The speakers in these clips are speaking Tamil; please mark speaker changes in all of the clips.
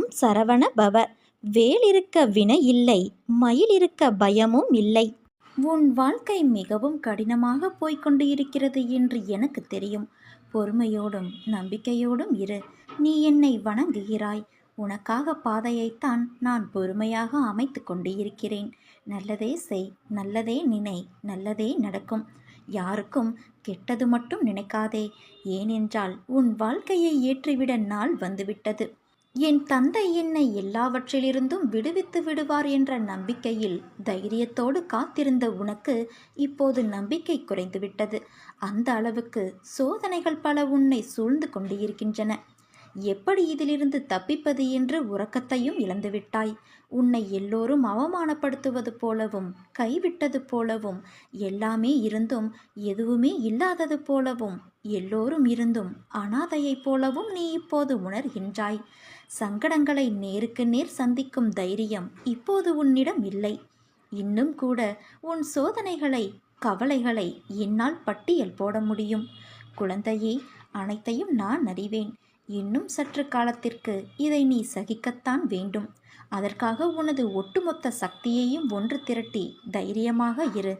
Speaker 1: ஓம் சரவண பவ. வேலிருக்க வினை இல்லை மயில் இருக்க பயமும் இல்லை. உன் வாழ்க்கை மிகவும் கடினமாக போய்க்கொண்டு இருக்கிறது என்று எனக்கு தெரியும். பொறுமையோடும் நம்பிக்கையோடும் இரு. நீ என்னை வணங்குகிறாய். உனக்காக பாதையைத்தான் நான் பொறுமையாக அமைத்து கொண்டு இருக்கிறேன் நல்லதே செய் நல்லதே நினை நல்லதே நடக்கும். யாருக்கும் கெட்டது மட்டும் நினைக்காதே. ஏனென்றால் உன் வாழ்க்கையை ஏற்றிவிட நாள் வந்துவிட்டது. என் தந்தை என்னை எல்லாவற்றிலிருந்தும் விடுவித்து விடுவார் என்ற நம்பிக்கையில் தைரியத்தோடு காத்திருந்த உனக்கு இப்போது நம்பிக்கை குறைந்துவிட்டது. அந்த அளவுக்கு சோதனைகள் பல உன்னை சூழ்ந்து கொண்டு இருக்கின்றன எப்படி இதிலிருந்து தப்பிப்பது என்று உறக்கத்தையும் இழந்துவிட்டாய். உன்னை எல்லோரும் அவமானப்படுத்துவது போலவும் கைவிட்டது போலவும் எல்லாமே இருந்தும் எதுவுமே இல்லாதது போலவும் எல்லோரும் இருந்தும் அனாதையைப் போலவும் நீ இப்போது உணர்கின்றாய். சங்கடங்களை நேருக்கு நேர் சந்திக்கும் தைரியம் இப்போது உன்னிடம் இல்லை. இன்னும் கூட உன் சோதனைகளை கவலைகளை என்னால் பட்டியல் போட முடியும். குழந்தையே அனைத்தையும் நான் அறிவேன். இன்னும் சற்று காலத்திற்கு இதை நீ சகிக்கத்தான் வேண்டும். அதற்காக உனது ஒட்டுமொத்த சக்தியையும் ஒன்று திரட்டி தைரியமாக இரு.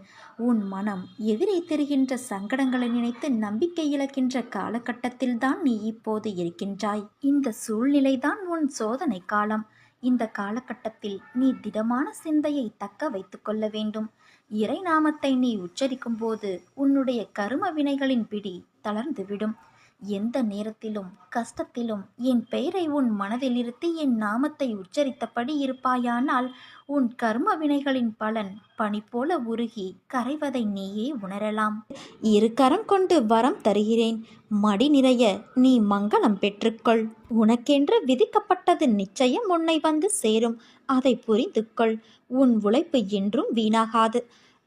Speaker 1: உன் மனம் எதிரே தெரிகின்ற சங்கடங்களை நினைத்து நம்பிக்கை இழக்கின்ற காலகட்டத்தில்தான் நீ இப்போது இருக்கின்றாய். இந்த சூழ்நிலைதான் உன் சோதனை காலம். இந்த காலகட்டத்தில் நீ திடமான சிந்தையை தக்க வைத்துக்கொள்ள வேண்டும். இறை நாமத்தை நீ உச்சரிக்கும் போது உன்னுடைய கரும வினைகளின் பிடி தளர்ந்துவிடும். எந்த நேரத்திலும் கஷ்டத்திலும் என் பெயரை உன் மனதில் இருத்தி என் நாமத்தை உச்சரித்தபடி இருப்பாயானால் உன் கர்ம வினைகளின் பலன் பனி போல உருகி கரைவதை நீயே உணரலாம். இரு கரம் கொண்டு வரம் தருகிறேன். மடி நிறைய நீ மங்களம் பெற்றுக்கொள். உனக்கென்று விதிக்கப்பட்டது நிச்சயம் உன்னை வந்து சேரும். அதை புரிந்து கொள் உன் உழைப்பு என்றும் வீணாகாது.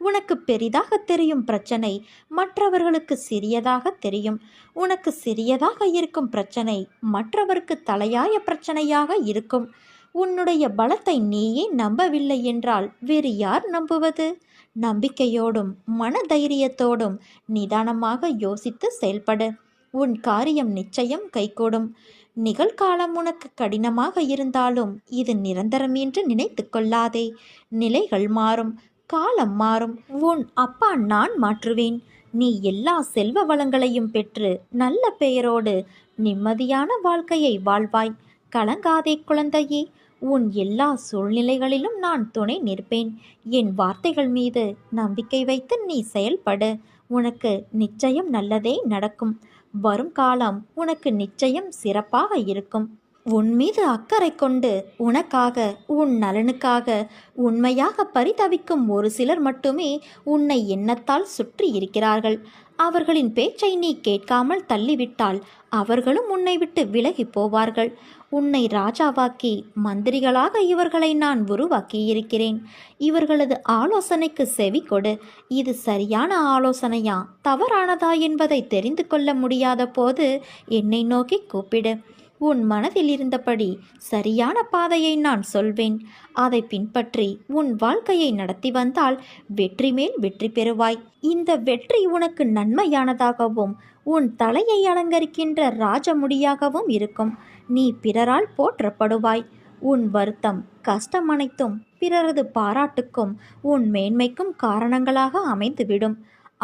Speaker 1: உனக்கு பெரிதாக தெரியும் பிரச்சனை மற்றவர்களுக்கு சிறியதாக தெரியும். உனக்கு சிறியதாக இருக்கும் பிரச்சனை மற்றவருக்கு தலையாய பிரச்சனையாக இருக்கும். உன்னுடைய பலத்தை நீயே நம்பவில்லை என்றால் வேறு யார் நம்புவது? நம்பிக்கையோடும் மன தைரியத்தோடும் நிதானமாக யோசித்து செயல்படு. உன் காரியம் நிச்சயம் கைகூடும். நிகழ்காலம் உனக்கு கடினமாக இருந்தாலும் இது நிரந்தரம் என்று நினைத்து கொள்ளாதே. நிலைகள் மாறும். காலம் மாறும். உன் அப்பா நான் மாற்றுவேன். நீ எல்லா செல்வ வளங்களையும் பெற்று நல்ல பெயரோடு நிம்மதியான வாழ்க்கையை வாழ்வாய். கலங்காதே குழந்தையே. உன் எல்லா சூழ்நிலைகளிலும் நான் துணை நிற்பேன். என் வார்த்தைகள் மீது நம்பிக்கை வைத்து நீ செயல்படு. உனக்கு நிச்சயம் நல்லதே நடக்கும். வரும் காலம் உனக்கு நிச்சயம் சிறப்பாக இருக்கும். உன் மீது அக்கறை கொண்டு உனக்காக உன் நலனுக்காக உண்மையாக பரிதவிக்கும் ஒரு சிலர் மட்டுமே உன்னை எண்ணத்தால் சுற்றி இருக்கிறார்கள். அவர்களின் பேச்சை நீ கேட்காமல் தள்ளிவிட்டால் அவர்களும் உன்னை விட்டு விலகி போவார்கள். உன்னை ராஜாவாக்கி மந்திரிகளாக இவர்களை நான் உருவாக்கியிருக்கிறேன். இவர்களது ஆலோசனைக்கு செவி கொடு. இது சரியான ஆலோசனையா தவறானதா என்பதை தெரிந்து கொள்ள முடியாத போது என்னை நோக்கி கூப்பிடு. உன் மனதில் இருந்தபடி சரியான பாதையை நான் சொல்வேன். அதை பின்பற்றி உன் வாழ்க்கையை நடத்தி வந்தால் வெற்றி மேல் வெற்றி பெறுவாய். இந்த வெற்றி உனக்கு நன்மையானதாகவும் உன் தலையை அலங்கரிக்கின்ற ராஜமுடியாகவும் இருக்கும். நீ பிறரால் போற்றப்படுவாய். உன் வருத்தம் கஷ்டம் அனைத்தும் பிறரது பாராட்டுக்கும் உன் மேன்மைக்கும் காரணங்களாக அமைந்துவிடும்.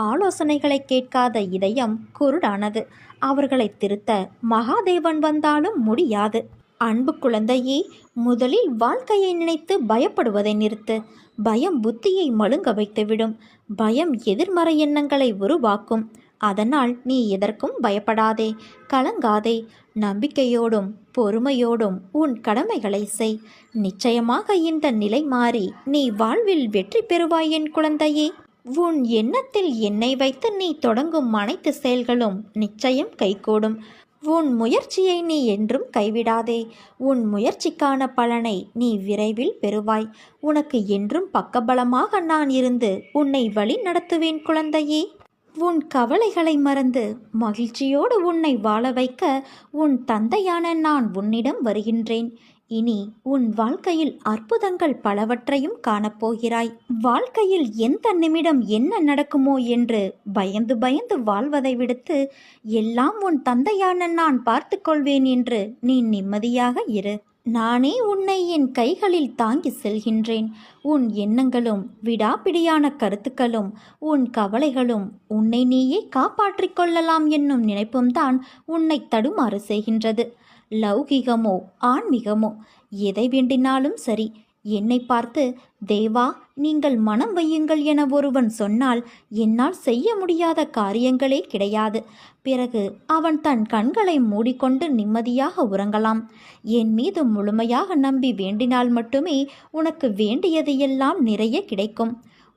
Speaker 1: ஆலோசனைகளை கேட்காத இதயம் குருடானது. அவர்களை திருத்த மகாதேவன் வந்தாலும் முடியாது. அன்பு குழந்தையே முதலில் வாழ்க்கையை நினைத்து பயப்படுவதை நிறுத்து. பயம் புத்தியை மழுங்க வைத்துவிடும். பயம் எதிர்மறை எண்ணங்களை உருவாக்கும். அதனால் நீ எதற்கும் பயப்படாதே கலங்காதே. நம்பிக்கையோடும் பொறுமையோடும் உன் கடமைகளை செய். நிச்சயமாக இந்த நிலை மாறி நீ வாழ்வில் வெற்றி பெறுவாய் என் குழந்தையே. உன் எண்ணத்தில் என்னை வைத்து நீ தொடங்கும் அனைத்து செயல்களும் நிச்சயம் கைகூடும். உன் முயற்சியை நீ என்றும் கைவிடாதே. உன் முயற்சிக்கான பலனை நீ விரைவில் பெறுவாய். உனக்கு என்றும் பக்கபலமாக நான் இருந்து உன்னை வழி நடத்துவேன் குழந்தையே. உன் கவலைகளை மறந்து மகிழ்ச்சியோடு உன்னை வாழ வைக்க உன் தந்தையான நான் உன்னிடம் வருகின்றேன். இனி உன் வாழ்க்கையில் அற்புதங்கள் பலவற்றையும் காணப்போகிறாய். வாழ்க்கையில் எந்த நிமிடம் என்ன நடக்குமோ என்று பயந்து பயந்து வாழ்வதை விடுத்து எல்லாம் உன் தந்தையான நான் பார்த்து கொள்வேன் என்று நீ நிம்மதியாக இரு. நானே உன்னை என் கைகளில் தாங்கி செல்கின்றேன். உன் எண்ணங்களும் விடாப்பிடியான கருத்துக்களும் உன் கவலைகளும் உன்னை நீயே காப்பாற்றிக் கொள்ளலாம் என்னும் நினைப்பும்தான் உன்னை தடுமாறு செய்கின்றது. லௌகிகமோ ஆன்மீகமோ எதை வேண்டினாலும் சரி என்னை பார்த்து தேவா நீங்கள் மனம் வையுங்கள் என ஒருவன் சொன்னால் என்னால் செய்ய முடியாத காரியங்களே கிடையாது. பிறகு அவன் தன் கண்களை மூடிக்கொண்டு நிம்மதியாக உறங்கலாம். என் மீது முழுமையாக நம்பி வேண்டினால் மட்டுமே உனக்கு வேண்டியது எல்லாம் நிறைய கிடைக்கும்.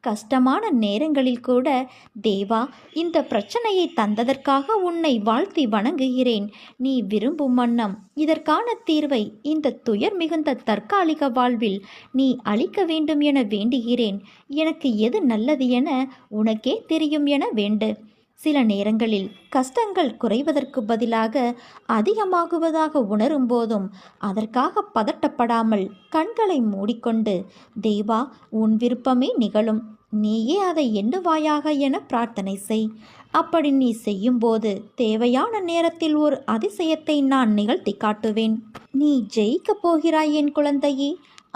Speaker 1: கஷ்டமான நேரங்களில் கூட தேவா இந்த பிரச்சனையை தந்ததற்காக உன்னை வாழ்த்தி வணங்குகிறேன். நீ விரும்பும் வண்ணம். இதற்கான தீர்வை இந்த துயர் மிகுந்த தற்காலிக வாழ்வில் நீ அளிக்க வேண்டும் என வேண்டுகிறேன். எனக்கு எது நல்லது என உனக்கே தெரியும் என வேண்டு. சில நேரங்களில் கஷ்டங்கள் குறைவதற்கு பதிலாக அதிகமாகுவதாக உணரும் போதும் அதற்காக பதட்டப்படாமல் கண்களை மூடிக்கொண்டு தேவா உன் விருப்பமே நிகழும். நீயே அதை எண்ணுவாயாக என பிரார்த்தனை செய். அப்படி நீ செய்யும்போது தேவையான நேரத்தில் ஒரு அதிசயத்தை நான் நிகழ்த்தி காட்டுவேன். நீ ஜெயிக்கப் போகிறாய் என் குழந்தையே.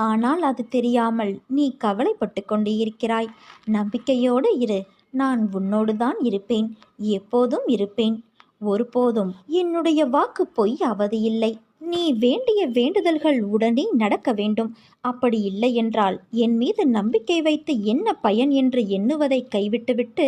Speaker 1: ஆனால் அது தெரியாமல் நீ கவலைப்பட்டு கொண்டு இருக்கிறாய் நம்பிக்கையோடு இரு. நான் உன்னோடு தான் இருப்பேன் எப்போதும் இருப்பேன். ஒருபோதும் என்னுடைய வாக்கு பொய் அவதியில்லை நீ வேண்டிய வேண்டுதல்கள் உடனே நடக்க வேண்டும். அப்படி இல்லை என்றால் என் மீது நம்பிக்கை வைத்து என்ன பயன் என்று எண்ணுவதை கைவிட்டுவிட்டு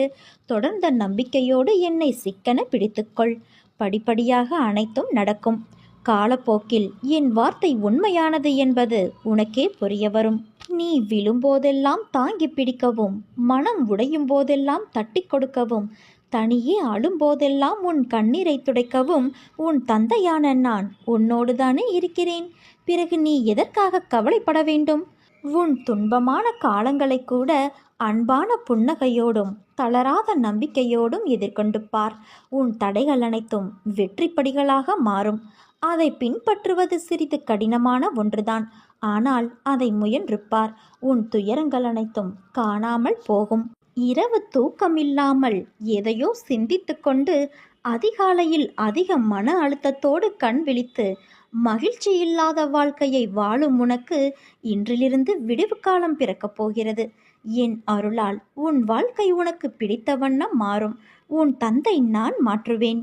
Speaker 1: தொடர்ந்த நம்பிக்கையோடு என்னை சிக்கன பிடித்துக்கொள். படிப்படியாக அனைத்தும் நடக்கும். காலப்போக்கில் என் வார்த்தை உண்மையானது என்பது உனக்கே புரிய வரும். நீ விழும்போதெல்லாம் தாங்கி பிடிக்கவும் மனம் உடையும் போதெல்லாம் தட்டி கொடுக்கவும் தனியே அழும்போதெல்லாம் உன் கண்ணீரை துடைக்கவும் உன் தந்தையான நான் உன்னோடு தானே இருக்கிறேன். பிறகு நீ எதற்காக கவலைப்பட வேண்டும்? உன் துன்பமான காலங்களை கூட அன்பான புன்னகையோடும் தளராத நம்பிக்கையோடும் எதிர்கொண்டு பார். உன் தடைகள் அனைத்தும் வெற்றிப்படிகளாக மாறும். அதை பின்பற்றுவது சிறிது கடினமான ஒன்றுதான். ஆனால் அதை முயன்றுப்பார் உன் துயரங்கள் அனைத்தும் காணாமல் போகும். இரவு தூக்கமில்லாமல் எதையோ சிந்தித்து கொண்டு அதிகாலையில் அதிக மன அழுத்தத்தோடு கண் விழித்து மகிழ்ச்சி இல்லாத வாழ்க்கையை வாழும் உனக்கு இன்றிலிருந்து விடிவு காலம் பிறக்கப் போகிறது. என் அருளால் உன் வாழ்க்கை உனக்கு பிடித்த வண்ணம் மாறும். உன் தந்தை நான் மாற்றுவேன்.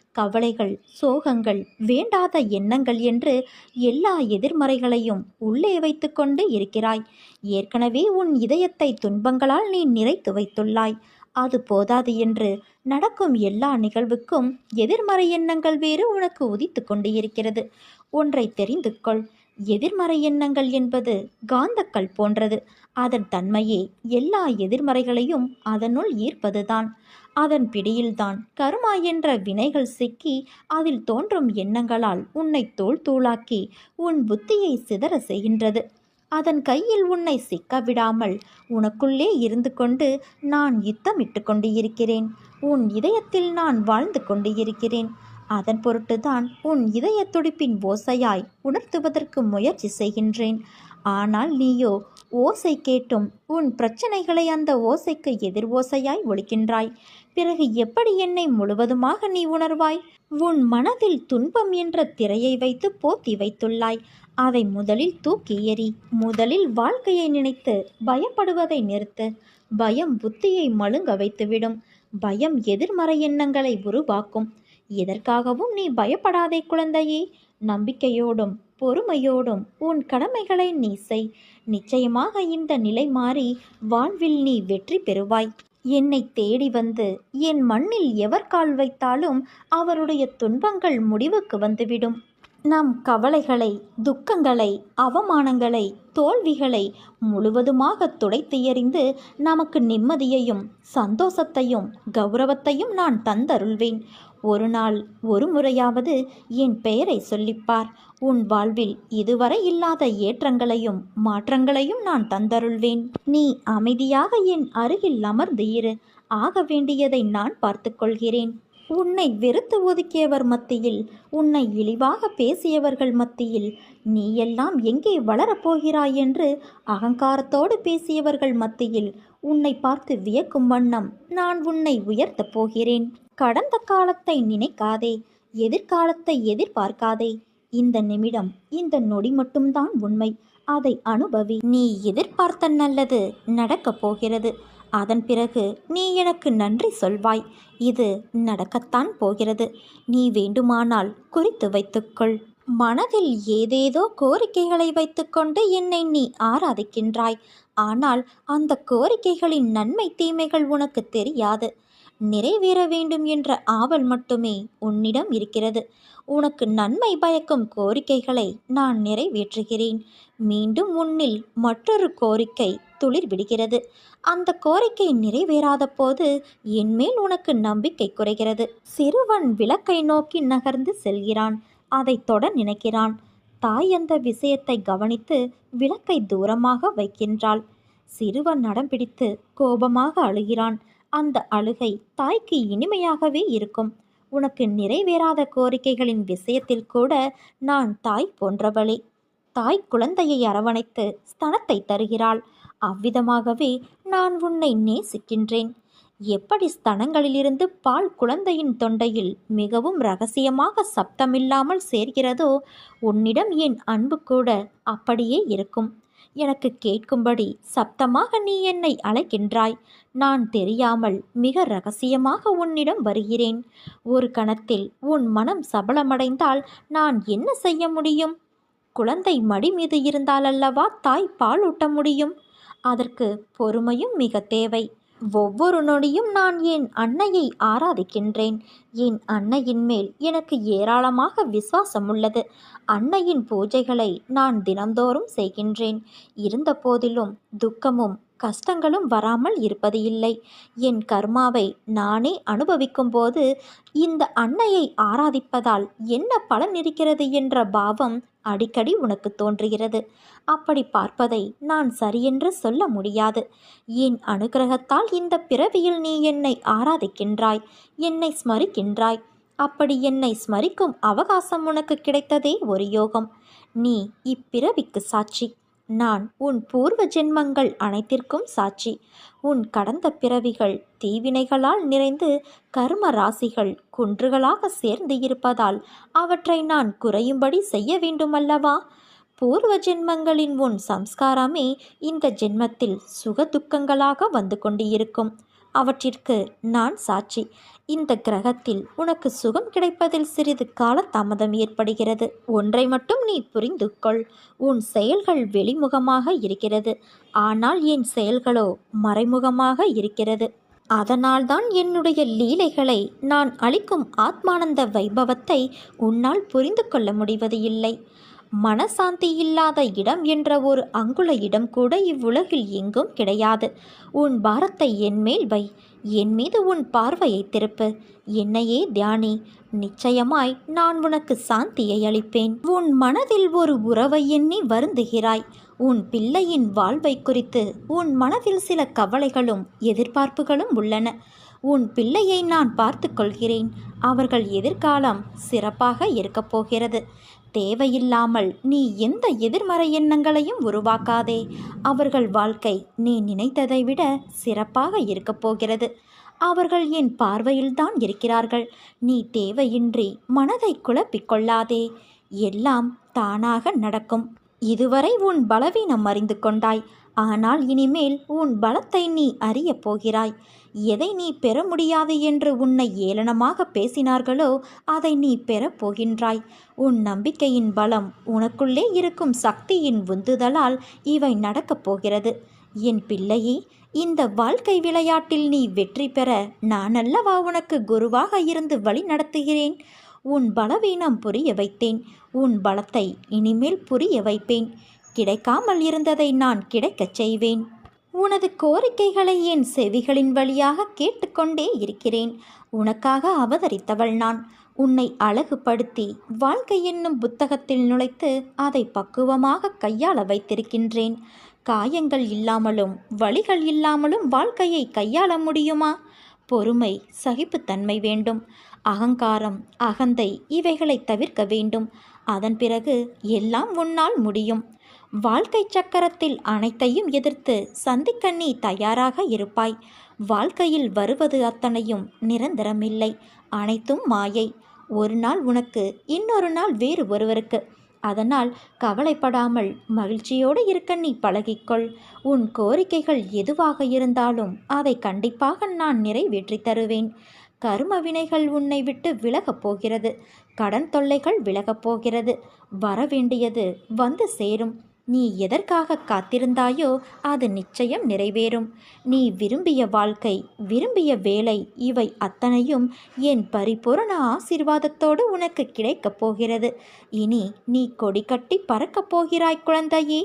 Speaker 1: கவலைகள் சோகங்கள் வேண்டாத எண்ணங்கள் என்று எல்லா எதிர்மறைகளையும் உள்ளே வைத்துக்கொண்டு இருக்கிறாய். ஏற்கனவே உன் இதயத்தை துன்பங்களால் நீ நிறைத்து வைத்துள்ளாய். அது போதாது என்று நடக்கும் எல்லா நிகழ்வுக்கும் எதிர்மறை எண்ணங்கள் வேறு உனக்கு உதித்து கொண்டு இருக்கிறது ஒன்றை தெரிந்து கொள். எதிர்மறை எண்ணங்கள் என்பது காந்தக்கல் போன்றது. அதன் தன்மையே எல்லா எதிர்மறைகளையும் அதனுள் ஈர்ப்பதுதான். அதன் பிடியில்தான் கருமா என்ற வினைகள் சிக்கி அதில் தோன்றும் எண்ணங்களால் உன்னை தோல் தூளாக்கி உன் புத்தியை சிதற செய்கின்றது. அதன் கையில் உன்னை சிக்க விடாமல் உனக்குள்ளே இருந்து கொண்டு நான் யுத்தமிட்டு கொண்டு இருக்கிறேன் உன் இதயத்தில் நான் வாழ்ந்து கொண்டு இருக்கிறேன் அதன் பொருட்டுதான் உன் இதய துடிப்பின் ஓசையாய் உணர்த்துவதற்கு முயற்சி செய்கின்றேன். ஆனால் நீயோ ஓசை கேட்டும் உன் பிரச்சனைகளை அந்த ஓசைக்கு எதிர் ஓசையாய் ஒழிக்கின்றாய். பிறகு எப்படி என்னை முழுவதுமாக நீ உணர்வாய்? உன் மனதில் துன்பம் என்ற திரையை வைத்து போத்தி வைத்துள்ளாய். அதை முதலில் தூக்கி எறி முதலில் வாழ்க்கையை நினைத்து பயப்படுவதை நிறுத்து. பயம் புத்தியை மழுங்க வைத்துவிடும். பயம் எதிர்மறை எண்ணங்களை உருவாக்கும். எதற்காகவும் நீ பயப்படாதே குழந்தையே. நம்பிக்கையோடும் பொறுமையோடும் உன் கடமைகளை நீ செய். நிச்சயமாக இந்த நிலை மாறி வாழ்வில் நீ வெற்றி பெறுவாய். என்னை தேடி வந்து என் மண்ணில் எவர் கால் வைத்தாலும் அவருடைய துன்பங்கள் முடிவுக்கு வந்துவிடும். நம் கவலைகளை துக்கங்களை அவமானங்களை தோல்விகளை முழுவதுமாக துடைத்து எறிந்து நமக்கு நிம்மதியையும் சந்தோஷத்தையும் கௌரவத்தையும் நான் தந்தருள்வேன். ஒரு நாள் ஒரு முறையாவது என் பெயரை சொல்லிப்பார். உன் வாழ்வில் இதுவரை இல்லாத ஏற்றங்களையும் மாற்றங்களையும் நான் தந்தருள்வேன். நீ அமைதியாக என் அருகில் அமர்ந்து இரு. ஆக வேண்டியதை நான் பார்த்துக்கொள்கிறேன் உன்னை வெறுத்து ஒதுக்கியவர் மத்தியில் உன்னை இழிவாக பேசியவர்கள் மத்தியில் நீ எல்லாம் எங்கே வளரப்போகிறாய் என்று அகங்காரத்தோடு பேசியவர்கள் மத்தியில் உன்னை பார்த்து வியக்கும் வண்ணம் நான் உன்னை உயர்த்தப் போகிறேன். கடந்த காலத்தை நினைக்காதே எதிர்காலத்தை எதிர்பார்க்காதே. இந்த நிமிடம் இந்த நொடி மட்டும்தான் உண்மை. அதை அனுபவி நீ எதிர்பார்த்த நல்லது நடக்கப் போகிறது. அதன் பிறகு நீ எனக்கு நன்றி சொல்வாய். இது நடக்கத்தான் போகிறது. நீ வேண்டுமானால் குறித்து வைத்துக்கொள். மனதில் ஏதேதோ கோரிக்கைகளை வைத்துக்கொண்டு என்னை நீ ஆராதிக்கின்றாய். ஆனால் அந்த கோரிக்கைகளின் நன்மை தீமைகள் உனக்கு தெரியாது. நிறைவேற வேண்டும் என்ற ஆவல் மட்டுமே உன்னிடம் இருக்கிறது. உனக்கு நன்மை பயக்கும் கோரிக்கைகளை நான் நிறைவேற்றுகிறேன். மீண்டும் உன்னில் மற்றொரு கோரிக்கை துளிர் விடுகிறது அந்த கோரிக்கை நிறைவேறாத போது என்மேல் உனக்கு நம்பிக்கை குறைகிறது. சிறுவன் விளக்கை நோக்கி நகர்ந்து செல்கிறான். அதை தொட நினைக்கிறான். தாய் அந்த விஷயத்தை கவனித்து விளக்கை தூரமாக வைக்கின்றாள். சிறுவன் நடம் பிடித்து கோபமாக அழுகிறான். அந்த அழுகை தாய்க்கு இனிமையாகவே இருக்கும். உனக்கு நிறைவேறாத கோரிக்கைகளின் விஷயத்தில் கூட நான் தாய் போன்றவளே. தாய் குழந்தையை அரவணைத்து ஸ்தனத்தை தருகிறாள். அவ்விதமாகவே நான் உன்னை நேசிக்கின்றேன். எப்படி ஸ்தனங்களிலிருந்து பால் குழந்தையின் தொண்டையில் மிகவும் ரகசியமாக சப்தமில்லாமல் சேர்கிறதோ உன்னிடம் என் அன்பு கூட அப்படியே இருக்கும். எனக்கு கேட்கும்படி சப்தமாக நீ என்னை அழைக்கின்றாய். நான் தெரியாமல் மிக ரகசியமாக உன்னிடம் வருகிறேன். ஒரு கணத்தில் உன் மனம் சபலமடைந்தால் நான் என்ன செய்ய முடியும்? குழந்தை மடி மீது இருந்தால் அல்லவா தாய் பால் ஊட்ட முடியும்? அதற்கு பொறுமையும் மிக தேவை. ஒவ்வொரு நொடியும் நான் என் அன்னையை ஆராதிக்கின்றேன். என் அன்னையின் மேல் எனக்கு ஏராளமாக விசுவாசம் உள்ளது. அன்னையின் பூஜைகளை நான் தினந்தோறும் செய்கின்றேன். இருந்த போதிலும் துக்கமும் கஷ்டங்களும் வராமல் இருப்பது இல்லை. என் கர்மாவை நானே அனுபவிக்கும் போது இந்த அன்னையை ஆராதிப்பதால் என்ன பலன் இருக்கிறது என்ற பாவம் அடிக்கடி உனக்கு தோன்றுகிறது. அப்படி பார்ப்பதை நான் சரியென்று சொல்ல முடியாது. என் அனுகிரகத்தால் இந்த பிறவியில் நீ என்னை ஆராதிக்கின்றாய் என்னை ஸ்மரிக்கின்றாய். அப்படி என்னை ஸ்மரிக்கும் அவகாசம் உனக்கு கிடைத்ததே ஒரு யோகம். நீ இப்பிறவிக்கு சாட்சி. நான் உன் பூர்வ ஜென்மங்கள் அனைத்திற்கும் சாட்சி. உன் கடந்த பிறவிகள் தீவினைகளால் நிறைந்து கர்ம ராசிகள் குன்றுகளாக சேர்ந்து இருப்பதால் அவற்றை நான் குறையும்படி செய்ய வேண்டுமல்லவா? பூர்வ ஜென்மங்களின் உன் சம்ஸ்காரமே இந்த ஜென்மத்தில் சுக துக்கங்களாக வந்து கொண்டிருக்கும். அவற்றிற்கு நான் சாட்சி. இந்த கிரகத்தில் உனக்கு சுகம் கிடைப்பதில் சிறிது கால தாமதம் ஏற்படுகிறது. ஒன்றை மட்டும் நீ புரிந்து கொள். உன் செயல்கள் வெளிமுகமாக இருக்கிறது. ஆனால் என் செயல்களோ மறைமுகமாக இருக்கிறது. அதனால்தான் என்னுடைய லீலைகளை நான் அளிக்கும் ஆத்மானந்த வைபவத்தை உன்னால் புரிந்து கொள்ள முடிவது இல்லை. மனசாந்தி இல்லாத இடம் என்ற ஒரு அங்குல இடம் கூட இவ்வுலகில் எங்கும் கிடையாது. உன் பாரத்தை என்மேல் வை. என் மீது உன் பார்வையை திருப்பு. என்னையே தியானி நிச்சயமாய் நான் உனக்கு சாந்தியை அளிப்பேன். உன் மனதில் ஒரு உறவை எண்ணி வருந்துகிறாய். உன் பிள்ளையின் வாழ்வை குறித்து உன் மனதில் சில கவலைகளும் எதிர்பார்ப்புகளும் உள்ளன. உன் பிள்ளையை நான் பார்த்து கொள்கிறேன். அவர்கள் எதிர்காலம் சிறப்பாக இருக்கப் போகிறது. தேவையில்லாமல் நீ எந்த எதிர்மறை எண்ணங்களையும் உருவாக்காதே. அவர்கள் வாழ்க்கை நீ நினைத்ததை விட சிறப்பாக இருக்கப் போகிறது. அவர்கள் என் பார்வையில்தான் இருக்கிறார்கள். நீ தேவையின்றி மனதை குழப்பிக்கொள்ளாதே எல்லாம் தானாக நடக்கும். இதுவரை உன் பலவீனம் அறிந்து கொண்டாய். ஆனால் இனிமேல் உன் பலத்தை நீ அறியப் போகிறாய். எதை நீ பெற முடியாது என்று உன்னை ஏளனமாக பேசினார்களோ அதை நீ பெறப் போகின்றாய். உன் நம்பிக்கையின் பலம் உனக்குள்ளே இருக்கும் சக்தியின் உந்துதலால் இவை நடக்கப் போகிறது. என் பிள்ளையே இந்த வாழ்க்கை விளையாட்டில் நீ வெற்றி பெற நான் அல்லவா உனக்கு குருவாக இருந்து வழி நடத்துகிறேன்? உன் பலவீனம் புரிய வைத்தேன். உன் பலத்தை இனிமேல் புரிய வைப்பேன். கிடைக்காமல் இருந்ததை நான் கிடைக்கச் செய்வேன். உனது கோரிக்கைகளை என் செவிகளின் வழியாக கேட்டுக்கொண்டே இருக்கிறேன். உனக்காக அவதரித்தவள் நான். உன்னை அழகுபடுத்தி வாழ்க்கை என்னும் புத்தகத்தில் நுழைத்து அதை பக்குவமாக கையாள வைத்திருக்கின்றேன். காயங்கள் இல்லாமலும் வழிகள் இல்லாமலும் வாழ்க்கையை கையாள முடியுமா? பொறுமை சகிப்புத்தன்மை வேண்டும். அகங்காரம் அகந்தை இவைகளை தவிர்க்க வேண்டும். அதன் பிறகு எல்லாம் உன்னால் முடியும். வாழ்க்கை சக்கரத்தில் அனைத்தையும் எதிர்த்து சந்திக்க நீ தயாராக இருப்பாய். வாழ்க்கையில் வருவது அத்தனையும் நிரந்தரமில்லை. அனைத்தும் மாயை. ஒரு நாள் உனக்கு இன்னொரு நாள் வேறு ஒருவருக்கு. அதனால் கவலைப்படாமல் மகிழ்ச்சியோடு இருக்க நீ பழகிக்கொள். உன் கோரிக்கைகள் எதுவாக இருந்தாலும் அதை கண்டிப்பாக நான் நிறைவேற்றி தருவேன். கரும வினைகள் உன்னை விட்டு விலகப் போகிறது. கடன் தொல்லைகள் விலகப் போகிறது. வரவேண்டியது வந்து சேரும். நீ எதற்காக காத்திருந்தாயோ அது நிச்சயம் நிறைவேறும். நீ விரும்பிய வாழ்க்கை விரும்பிய வேலை இவை அத்தனையும் என் பரிபூரண ஆசீர்வாதத்தோடு உனக்கு கிடைக்கப் போகிறது. இனி நீ கொடி கட்டி பறக்கப் போகிறாய் குழந்தையே.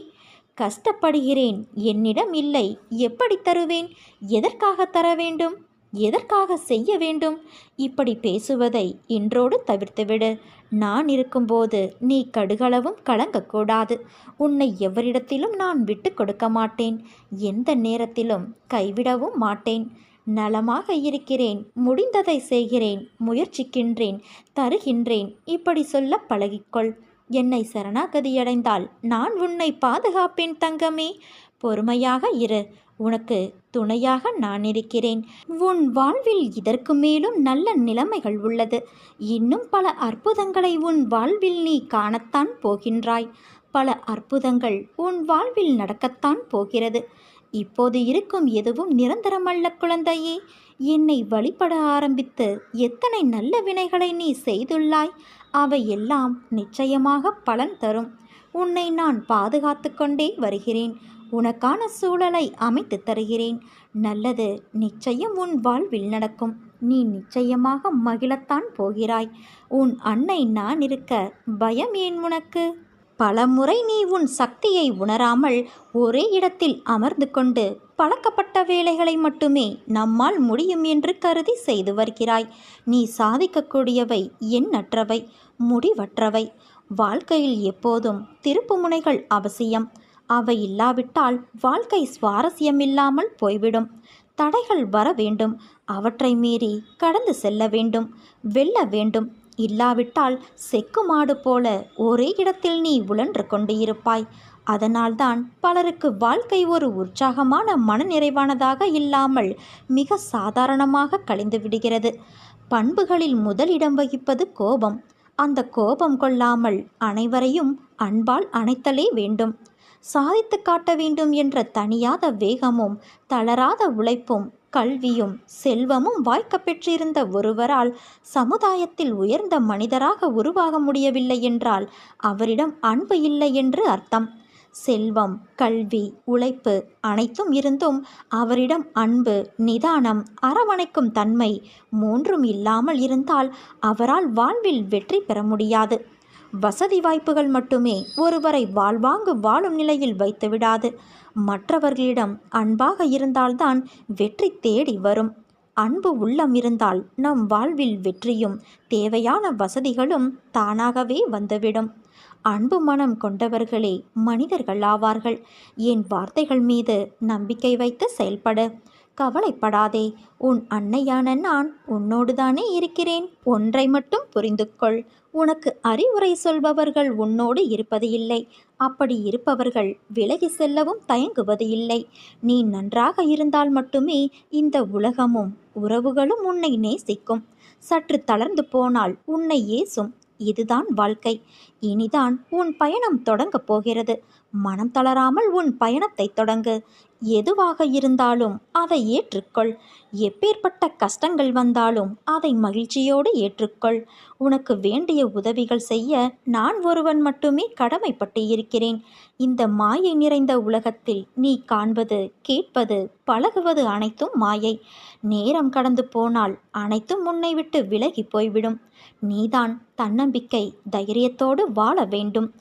Speaker 1: கஷ்டப்படுகிறேன். என்னிடம் இல்லை. எப்படி தருவேன்? எதற்காக தர வேண்டும் எதற்காக செய்ய வேண்டும்? இப்படி பேசுவதை இன்றோடு தவிர்த்துவிடு. நான் இருக்கும்போது நீ கடுகளவும் கலங்கக்கூடாது. உன்னை எவரிடத்திலும் நான் விட்டு கொடுக்க மாட்டேன். எந்த நேரத்திலும் கைவிடவும் மாட்டேன். நலமாக இருக்கிறேன். முடிந்ததை செய்கிறேன். முயற்சிக்கின்றேன். தருகின்றேன். இப்படி சொல்ல பழகிக்கொள். என்னை சரணாகதியடைந்தால் நான் உன்னை பாதுகாப்பேன் தங்கமே. பொறுமையாக இரு. உனக்கு துணையாக நான் இருக்கிறேன் உன் வாழ்வில் இதற்கு மேலும் நல்ல நிலைமைகள் உள்ளது. இன்னும் பல அற்புதங்களை உன் வாழ்வில் நீ காணத்தான் போகின்றாய். பல அற்புதங்கள் உன் வாழ்வில் நடக்கத்தான் போகிறது. இப்போது இருக்கும் எதுவும் நிரந்தரமல்ல குழந்தையே. என்னை வழிபட ஆரம்பித்து எத்தனை நல்ல வினைகளை நீ செய்துள்ளாய். அவை எல்லாம் நிச்சயமாக பலன் தரும். உன்னை நான் பாதுகாத்து கொண்டே வருகிறேன். உனக்கான சூழலை அமைத்து தருகிறேன். நல்லது நிச்சயம் உன் வாழ்வில் நடக்கும். நீ நிச்சயமாக மகிழத்தான் போகிறாய். உன் அன்னை நான் இருக்க பயம் ஏன் உனக்கு? பலமுறை நீ உன் சக்தியை உணராமல் ஒரே இடத்தில் அமர்ந்து கொண்டு பழக்கப்பட்ட வேலைகளை மட்டுமே நம்மால் முடியும் என்று கருதி செய்து வருகிறாய். நீ சாதிக்கக்கூடியவை எண்ணற்றவை முடிவற்றவை. வாழ்க்கையில் எப்போதும் திருப்புமுனைகள் அவசியம். அவை இல்லாவிட்டால் வாழ்க்கை சுவாரஸ்யமில்லாமல் போய்விடும். தடைகள் வர வேண்டும். அவற்றை மீறி கடந்து செல்ல வேண்டும். வெல்ல வேண்டும். இல்லாவிட்டால் செக்கு மாடு போல ஒரே இடத்தில் நீ உழன்று கொண்டு இருப்பாய் அதனால்தான் பலருக்கு வாழ்க்கை ஒரு உற்சாகமான மனநிறைவானதாக இல்லாமல் மிக சாதாரணமாக கழிந்து விடுகிறது. பண்புகளில் முதலிடம் வகிப்பது கோபம். அந்த கோபம் கொள்ளாமல் அனைவரையும் அன்பால் அணைத்தலே வேண்டும். சாதித்து காட்ட வேண்டும் என்ற தனியாத வேகமும் தளராத உழைப்பும் கல்வியும் செல்வமும் வாய்க்க பெற்றிருந்த ஒருவரால் சமுதாயத்தில் உயர்ந்த மனிதராக உருவாக முடியவில்லை என்றால் அவரிடம் அன்பு இல்லை என்று அர்த்தம். செல்வம் கல்வி உழைப்பு அனைத்தும் இருந்தும் அவரிடம் அன்பு நிதானம் அரவணைக்கும் தன்மை மூன்றும் இல்லாமல் இருந்தால் அவரால் வாழ்வில் வெற்றி பெற முடியாது. வசதி வாய்ப்புகள் மட்டுமே ஒருவரை வாழ்வாங்கு வாழும் நிலையில் வைத்துவிடாது மற்றவர்களிடம் அன்பாக இருந்தால்தான் வெற்றி தேடி வரும். அன்பு உள்ளம் இருந்தால் நம் வாழ்வில் வெற்றியும் தேவையான வசதிகளும் தானாகவே வந்துவிடும். அன்பு மனம் கொண்டவர்களே மனிதர்கள் ஆவார்கள் என் வார்த்தைகள் மீது நம்பிக்கை வைத்து செயல்பட. கவலைப்படாதே. உன் அன்னையான நான் உன்னோடுதானே இருக்கிறேன். ஒன்றை மட்டும் புரிந்து கொள் உனக்கு அறிவுரை சொல்பவர்கள் உன்னோடு இருப்பது இல்லை அப்படி இருப்பவர்கள் விலகி செல்லவும் தயங்குவது இல்லை நீ நன்றாக இருந்தால் மட்டுமே இந்த உலகமும் உறவுகளும் உன்னை நேசிக்கும். சற்று தளர்ந்து போனால் உன்னை ஏசும். இதுதான் வாழ்க்கை. இனிதான் உன் பயணம் தொடங்கப் போகிறது. மனம் தளராமல் உன் பயணத்தை தொடங்கு. எதுவாக இருந்தாலும் அதை ஏற்றுக்கொள். எப்பேற்பட்ட கஷ்டங்கள் வந்தாலும் அதை மகிழ்ச்சியோடு ஏற்றுக்கொள். உனக்கு வேண்டிய உதவிகள் செய்ய நான் ஒருவன் மட்டுமே கடமைப்பட்டு இருக்கிறேன். இந்த மாயை நிறைந்த உலகத்தில் நீ காண்பது கேட்பது பழகுவது அனைத்தும் மாயை. நேரம் கடந்து போனால் அனைத்தும் உன்னை விட்டு விலகி போய்விடும். நீதான் தன்னம்பிக்கை தைரியத்தோடு வாழ வேண்டும்.